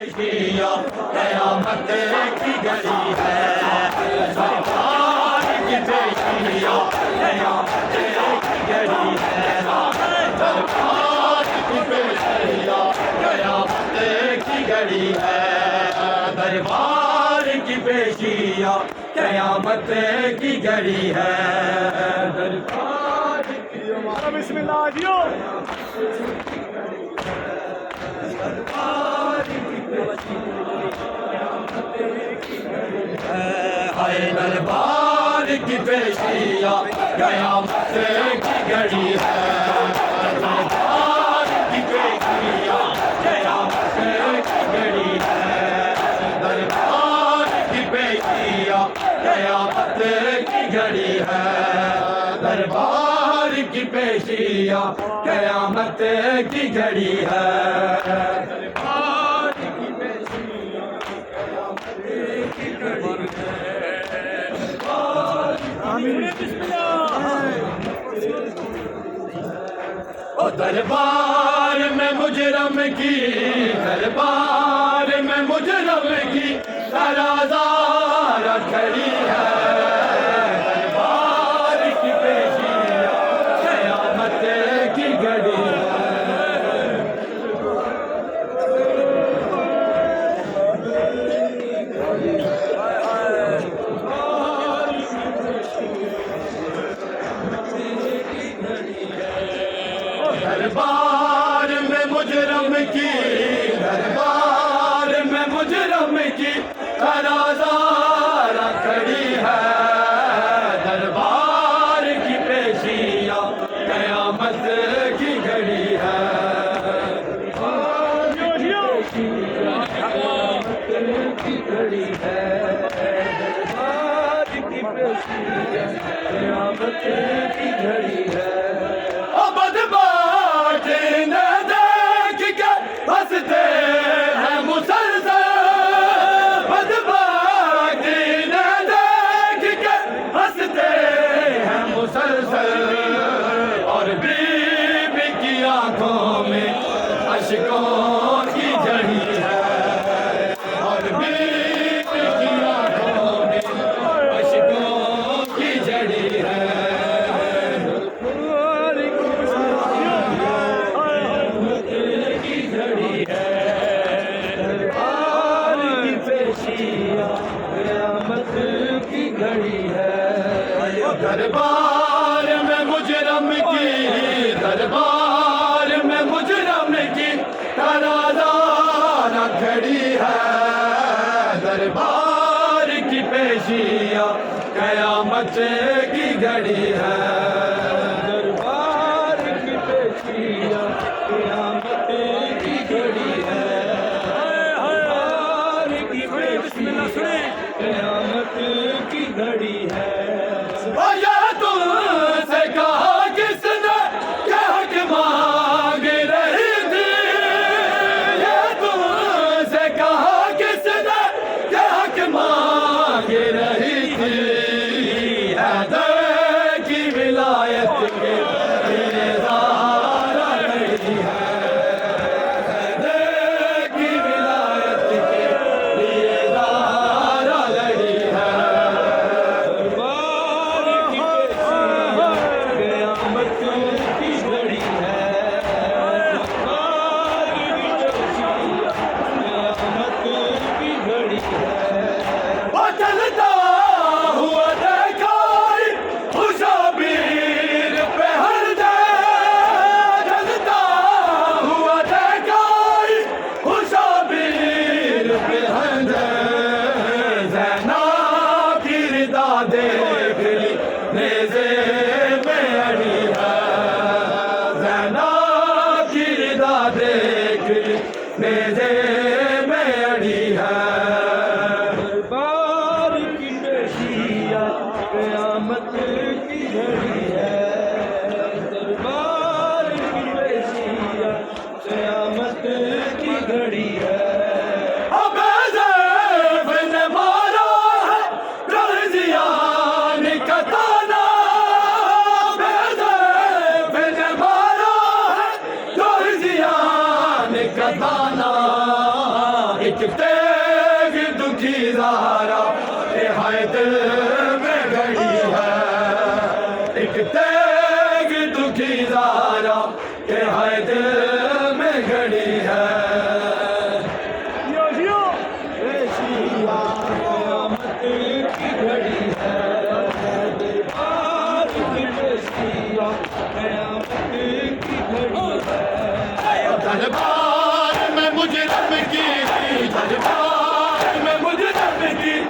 پیشیاں قیامت کی گھڑی ہے سرکار کی پیشیاں قیامت کی گھڑی ہے سرکار کی پیشیاں قیامت کی گھڑی ہے دربار کی پیشیاں قیامت کی گھڑی ہے دربار کی بسم اللہ ہے دربار کی پیشیاں قیامت کی گھڑی ہے۔ دربار کی پیشیاں قیامت کی گھڑی ہے۔ دربار کی پیشیاں قیامت کی گھڑی ہے۔ دربار کی پیشیاں، قیامت کی گھڑی ہے۔ دربار میں مجرم کی دربار میں مجرم کی ترازار دربار میں مجرم کی، دربار میں مجرم کی ترازار کھڑی ہے۔ دربار کی پیشیاں قیامت کی گھڑی ہے۔ قیامت کی گھڑی ہے قیامت کی گھڑی ہے۔ مجرم کی دربار میں مجرم کی ترازار کھڑی ہے۔ دربار کی پیشیاں قیامت کی گھڑی ہے۔ de دکھی زہرا دل میں گھڑی ہے۔ ایک تیگ دکھی زہرا رہائے دل میں گھڑی ہے۔ دربار میں مجرم کی دربار ve bu düzen bitti.